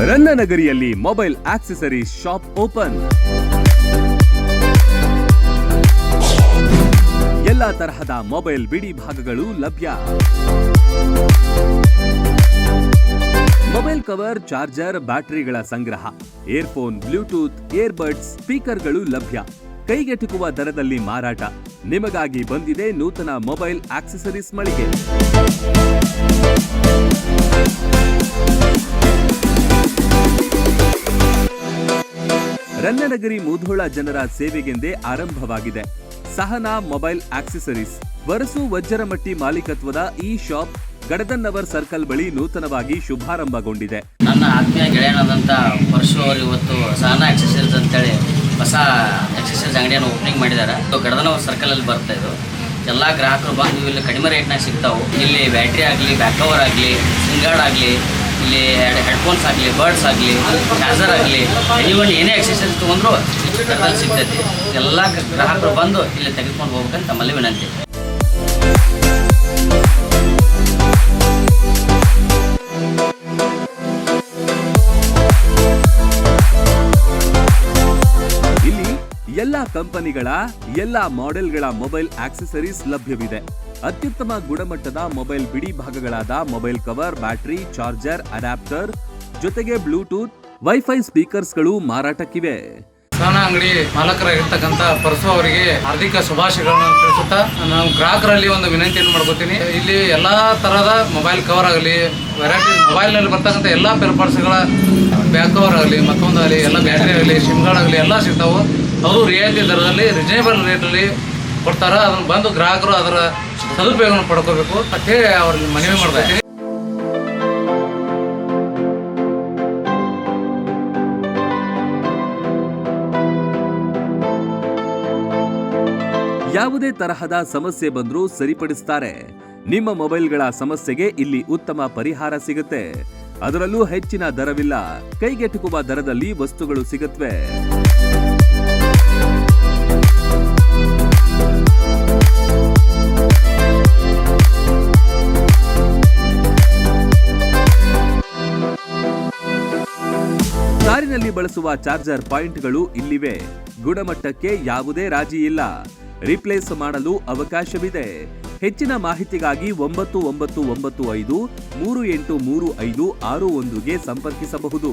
ರನ್ನನಗರಿಯಲ್ಲಿ mobile accessory shop open. ಎಲ್ಲಾ ತರಹದ mobile ಬಿಡಿ ಭಾಗಗಳು ಲಭ್ಯ. ಮೊಬೈಲ್ ಕವರ್, ಚಾರ್ಜರ್, ಬ್ಯಾಟರಿಗಳ ಸಂಗ್ರಹ. ಏರ್ಫೋನ್ ಬ್ಲೂಟೂತ್ ಏರ್ಬಡ್ಸ್ ಸ್ಪೀಕರ್ಗಳು ಲಭ್ಯ. ಕೈಗೆಟುಕುವ ದರದಲ್ಲಿ ಮಾರಾಟ. ನಿಮಗಾಗಿ ಬಂದಿದೆ ನೂತನ ಮೊಬೈಲ್ ಆಕ್ಸೆಸರೀಸ್ ಮಳಿಗೆ. ರನ್ನನಗರಿ ಮೂಧೋಳ ಜನರ ಸೇವೆಗೆಂದೇ ಆರಂಭವಾಗಿದೆ. ಸಹನಾ ಮೊಬೈಲ್ ಆಕ್ಸೆಸರೀಸ್, ವರಸು ವಜ್ರಮಟ್ಟಿ ಮಾಲೀಕತ್ವದ ಈ ಶಾಪ್, ಗಡದನ್ನವರ್ ಸರ್ಕಲ್ ಬಳಿ ನೂತನವಾಗಿ ಶುಭಾರಂಭಗೊಂಡಿದೆ. ನನ್ನ ಆತ್ಮೀಯ ಗೆಳೆಯನಾದಂತ ಪರಶು ಅವರು ಇವತ್ತು ಸಹನಾ ಅಂತ ಅಂತೇಳಿ ಹೊಸ ಎಕ್ಸಸೈಸ್ ಅಂಗಡಿಯನ್ನು ಓಪನಿಂಗ್ ಮಾಡಿದ್ದಾರೆ. ಗಡದನವರ್ ಸರ್ಕಲ್ ಅಲ್ಲಿ ಬರ್ತಾ ಇದು. ಎಲ್ಲಾ ಗ್ರಾಹಕರು ಬಂದು ಇಲ್ಲಿ ಕಡಿಮೆ ರೇಟ್ನಾಗ ಸಿಗ್ತಾವೆ. ಇಲ್ಲಿ ಬ್ಯಾಟ್ರಿ ಆಗಲಿ ಬ್ಯಾಕ್ ಕವರ್ ಆಗಲಿ ಸಿಂಗಾರ್ಡ್ ಆಗಲಿ ಇಲ್ಲಿ ಹೆಡ್ಫೋನ್ಸ್ ಆಗಲಿ ಬರ್ಡ್ಸ್ ಆಗಲಿ ಚಾರ್ಜರ್ ಆಗಲಿ ಎನಿವನ್ ಏನೇ ಎಕ್ಸಸೈಸ್ ತೊಗೊಂಡ್ರು ಅದರಲ್ಲಿ ಸಿಗ್ತೈತಿ ಎಲ್ಲ ಗ್ರಾಹಕರು ಬಂದು ಇಲ್ಲಿ ತೆಗೆದುಕೊಂಡು ಹೋಗ್ಬೇಕಂತ ತಮ್ಮಲ್ಲಿ ವಿನಂತಿ ಇಲ್ಲಿ ಎಲ್ಲಾ ಕಂಪನಿಗಳ, ಎಲ್ಲಾ ಮಾಡೆಲ್ಗಳ ಮೊಬೈಲ್ ಆಕ್ಸೆಸರೀಸ್ ಲಭ್ಯವಿದೆ. ಅತ್ಯುತ್ತಮ ಗುಣಮಟ್ಟದ ಮೊಬೈಲ್ ಬಿಡಿ ಭಾಗಗಳಾದ mobile cover, battery, charger, adapter, ಜೊತೆಗೆ ಬ್ಲೂಟೂತ್, ವೈಫೈ ಸ್ಪೀಕರ್ಸ್ಗಳು ಮಾರಾಟಕ್ಕಿವೆ. ಸಹನ ಅಂಗಡಿ ಮಾಲಕರಾಗಿರ್ತಕ್ಕಂಥ ಪರಸು ಅವರಿಗೆ ಹಾರ್ದಿಕ ಶುಭಾಶಯಗಳನ್ನು ತಿಳಿಸುತ್ತಾ ನಾನು ಗ್ರಾಹಕರಲ್ಲಿ ಒಂದು ವಿನಂತಿಯನ್ನು ಮಾಡ್ಕೋತೀನಿ. ಇಲ್ಲಿ ಎಲ್ಲಾ ತರಹದ ಮೊಬೈಲ್ ಕವರ್ ಆಗಲಿ ವೆರೈಟಿ ಮೊಬೈಲ್ನಲ್ಲಿ ಬರ್ತಕ್ಕಂಥ ಎಲ್ಲ ಪಾರ್ಟ್ಸ್ಗಳ ಬ್ಯಾಕ್ ಕವರ್ ಆಗಲಿ, ಮತ್ತೊಂದಾಗಲಿ, ಎಲ್ಲ ಬ್ಯಾಟ್ರಿ ಆಗಲಿ ಆಗಲಿ ಎಲ್ಲ ಸಿಗ್ತಾವೆ. ಅವರು ರಿಯಾಯಿತಿ ದರದಲ್ಲಿ ರಿಜನೇಬಲ್ ರೇಟಲ್ಲಿ ಕೊಡ್ತಾರೆ, ಅದನ್ನ ಬಂದು ಗ್ರಾಹಕರು ಅದರ ಸದುಪಯೋಗವನ್ನು ಪಡ್ಕೋಬೇಕು ಅಂತೇಳಿ ಅವ್ರಿಗೆ ಮನವಿ ಮಾಡ್ತಾರೆ ಯಾವುದೇ ತರಹದ ಸಮಸ್ಯೆ ಬಂದರೂ ಸರಿಪಡಿಸ್ತಾರೆ. ನಿಮ್ಮ ಮೊಬೈಲ್ಗಳ ಸಮಸ್ಯೆಗೆ ಇಲ್ಲಿ ಉತ್ತಮ ಪರಿಹಾರ ಸಿಗುತ್ತೆ. ಅದರಲ್ಲೂ ಹೆಚ್ಚಿನ ದರವಿಲ್ಲ. ಕೈಗೆಟುಕುವ ದರದಲ್ಲಿ ವಸ್ತುಗಳು ಸಿಗುತ್ತವೆ ಕಾರಿನಲ್ಲಿ ಬಳಸುವ ಚಾರ್ಜರ್ ಪಾಯಿಂಟ್ಗಳು ಇಲ್ಲಿವೆ. ಗುಣಮಟ್ಟಕ್ಕೆ ಯಾವುದೇ ರಾಜಿ ಇಲ್ಲ. ರಿಪ್ಲೇಸ್ ಮಾಡಲು ಅವಕಾಶವಿದೆ. ಹೆಚ್ಚಿನ ಮಾಹಿತಿಗಾಗಿ ಒಂಬತ್ತು ಒಂಬತ್ತು ಒಂಬತ್ತು ಐದು ಮೂರು ಎಂಟು ಮೂರು ಐದು ಆರು ಒಂದುಗೆ ಸಂಪರ್ಕಿಸಬಹುದು.